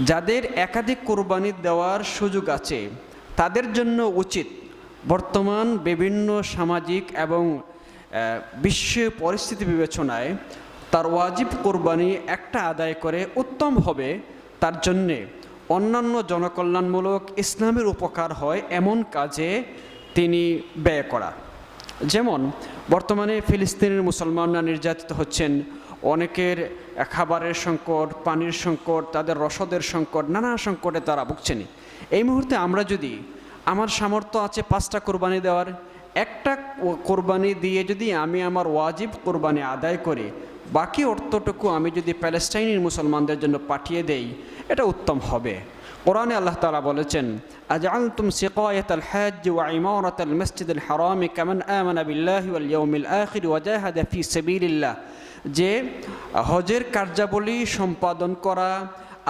যাদের একাধিক কোরবানি দেওয়ার সুযোগ আছে, তাদের জন্য উচিত বর্তমান বিভিন্ন সামাজিক এবং বিশ্ব পরিস্থিতি বিবেচনায় তার ওয়াজিব কোরবানি একটা আদায় করে উত্তম হবে। তার জন্যে অন্যান্য জনকল্যাণমূলক ইসলামের উপকার হয় এমন কাজে তিনি ব্যয় করা। যেমন, বর্তমানে ফিলিস্তিনের মুসলমানরা নির্যাতিত হচ্ছেন অনেকের খাবারের সংকট, পানির সংকট, তাদের রসদের সংকট, নানা সংকটে তারা ভুগছেন এই মুহূর্তে আমরা যদি আমার সামর্থ্য আছে পাঁচটা কোরবানি দেওয়ার, একটা কোরবানি দিয়ে যদি আমি আমার ওয়াজিব কোরবানি আদায় করে বাকি অর্থটুকু আমি যদি প্যালেস্টাইনের মুসলমানদের জন্য পাঠিয়ে দেই, এটা উত্তম হবে। কোরআনে আল্লাহ তালা বলেছেন, আজআলতুম সিকায়াতাল হাজ ওয়া ইমারাত আল মসজিদ আল হারাম কামান আমানা বিল্লাহি ওয়াল ইয়াউমিল আখির ওয়া জাহাদা ফি সাবিলিল্লাহ। যে হজের কার্যাবলী সম্পাদন করা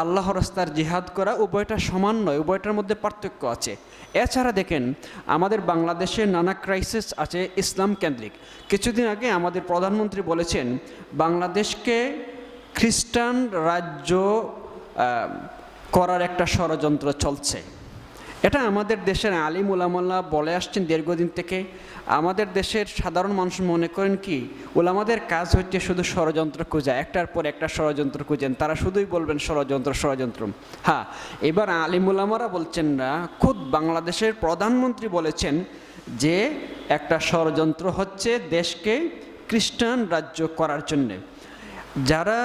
আল্লাহ রাস্তার জিহাদ করা উভয়টা সমান নয়, উভয়টার মধ্যে পার্থক্য আছে। এছাড়া দেখেন, আমাদের বাংলাদেশে নানা ক্রাইসিস আছে ইসলাম কেন্দ্রিক কিছুদিন আগে আমাদের প্রধানমন্ত্রী বলেছেন, বাংলাদেশকে খ্রিস্টান রাজ্য করার একটা ষড়যন্ত্র চলছে। এটা আমাদের দেশের আলিম উলামাল্লাহ বলে আসছেন দীর্ঘদিন থেকে। আমাদের দেশের সাধারণ মানুষ মনে করেন কি ওলামাদের কাজ হচ্ছে শুধু ষড়যন্ত্র খোঁজা, একটার পর একটা ষড়যন্ত্র খুঁজেন, তারা শুধুই বলবেন ষড়যন্ত্র ষড়যন্ত্র। হ্যাঁ এবার আলিম উলামারা বলছেন না, খুদ বাংলাদেশের প্রধানমন্ত্রী বলেছেন যে একটা ষড়যন্ত্র হচ্ছে দেশকে খ্রিস্টান রাজ্য করার জন্যে। যারা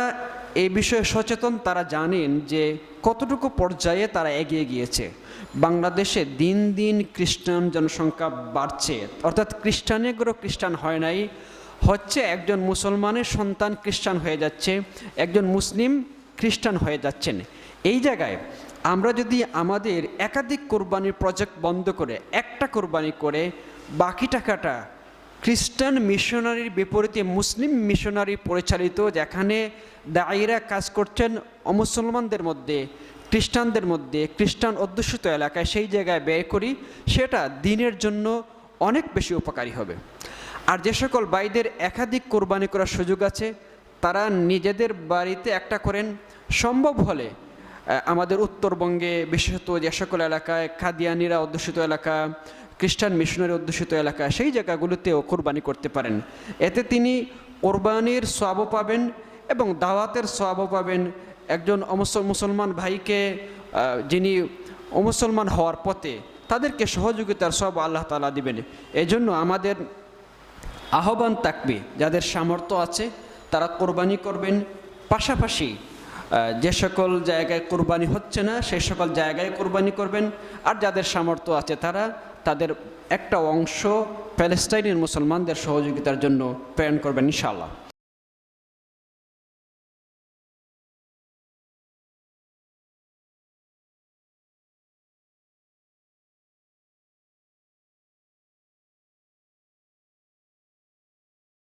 এই বিষয়ে সচেতন, তারা জানেন যে কতটুকু পর্যায়ে তারা এগিয়ে গিয়েছে। বাংলাদেশে দিন দিন খ্রিস্টান জনসংখ্যা বাড়ছে। অর্থাৎ খ্রিস্টানেগুলো খ্রিস্টান হয় নাই। হচ্ছে একজন মুসলমানের সন্তান খ্রিস্টান হয়ে যাচ্ছে, একজন মুসলিম খ্রিস্টান হয়ে যাচ্ছেন। এই জায়গায় আমরা যদি আমাদের একাধিক কোরবানির প্রজেক্ট বন্ধ করে, একটা কোরবানি করে বাকি টাকাটা খ্রিস্টান মিশনারির বিপরীতে মুসলিম মিশনারি পরিচালিত, যেখানে দায়ীরা কাজ করছেন অমুসলমানদের মধ্যে, খ্রিস্টানদের মধ্যে, খ্রিস্টান অধ্যুষিত এলাকায় সেই জায়গায় ব্যয় করি, সেটা দিনের জন্য অনেক বেশি উপকারী হবে। আর যে সকল বাইদের একাধিক কোরবানি করার সুযোগ আছে, তারা নিজেদের বাড়িতে একটা করেন, সম্ভব হলে আমাদের উত্তরবঙ্গে বিশেষত যে সকল এলাকায় খাদিয়ানিরা অধ্যুষিত এলাকা খ্রিস্টান মিশনারি অধ্যুষিত এলাকা, সেই জায়গাগুলোতেও কোরবানি করতে পারেন। এতে তিনি কোরবানির সওয়াবও পাবেন এবং দাওয়াতের সওয়াবও পাবেন। একজন মুসলমান ভাইকে যিনি অমুসলমান হওয়ার পথে তাদেরকে সহযোগিতার সব আল্লাহ তালা দিবেন। এজন্য আমাদের আহ্বান থাকবে, যাদের সামর্থ্য আছে তারা কোরবানি করবেন। পাশাপাশি যে সকল জায়গায় কোরবানি হচ্ছে না, সেই সকল জায়গায় কোরবানি করবেন। আর যাদের সামর্থ্য আছে তারা তাদের একটা অংশ প্যালেস্টাইনের মুসলমানদের সহযোগিতার জন্য প্রেরণ করবেন ইনশাআল্লাহ।